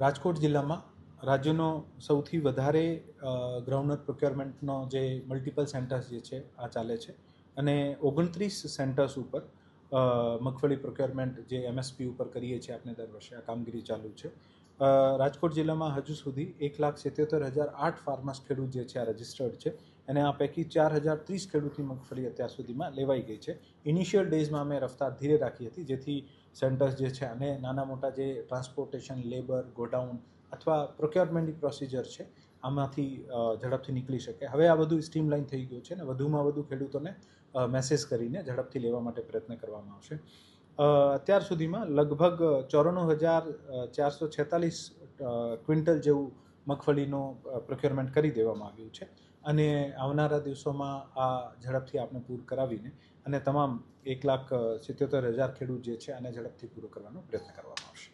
રાજકોટ જિલ્લામાં રાજ્યનો સૌથી વધારે ગ્રાઉન્ડનટ પ્રોક્યોરમેન્ટનો જે મલ્ટિપલ સેન્ટર્સ જે છે, આ ચાલે છે. અને ઓગણત્રીસ સેન્ટર્સ ઉપર મગફળી પ્રોક્યોરમેન્ટ જે એમએસપી ઉપર કરીએ છીએ આપણે દર વર્ષે, આ કામગીરી ચાલુ છે. રાજકોટ જિલ્લામાં હજુ સુધી એક લાખ સિત્યોતેર હજાર આઠ ફાર્મર્સ ખેડૂત જે છે આ રજિસ્ટર્ડ છે અને આ પૈકી ચાર હજાર ત્રીસ ખેડૂતની મગફળી અત્યાર સુધીમાં લેવાઈ ગઈ છે. ઇનિશિયલ ડેઝમાં અમે રફતાર ધીરે રાખી હતી, જેથી સેન્ટર્સ જે છે અને નાના મોટા જે ટ્રાન્સપોર્ટેશન લેબર ગોડાઉન અથવા પ્રોક્યોરમેન્ટની પ્રોસિજર છે આમાંથી ઝડપથી નીકળી શકે. હવે આ બધું સ્ટ્રીમલાઇન થઈ ગયું છે અને વધુમાં વધુ ખેડૂતોને મેસેજ કરીને ઝડપથી લેવા માટે પ્રયત્ન કરવામાં આવશે. અત્યાર સુધીમાં લગભગ ચોરાણું હજાર ચારસો છેતાલીસ ક્વિન્ટલ જેવું મગફળીનું પ્રોક્યોરમેન્ટ કરી દેવામાં આવ્યું છે. અને આવનારા દિવસોમાં આ ઝડપથી આપણે પૂર કરાવીને અને તમામ એક લાખ સિત્યોતેર હજાર ખેડૂત જે છે, આને ઝડપથી પૂરો કરવાનો પ્રયત્ન કરવામાં આવશે.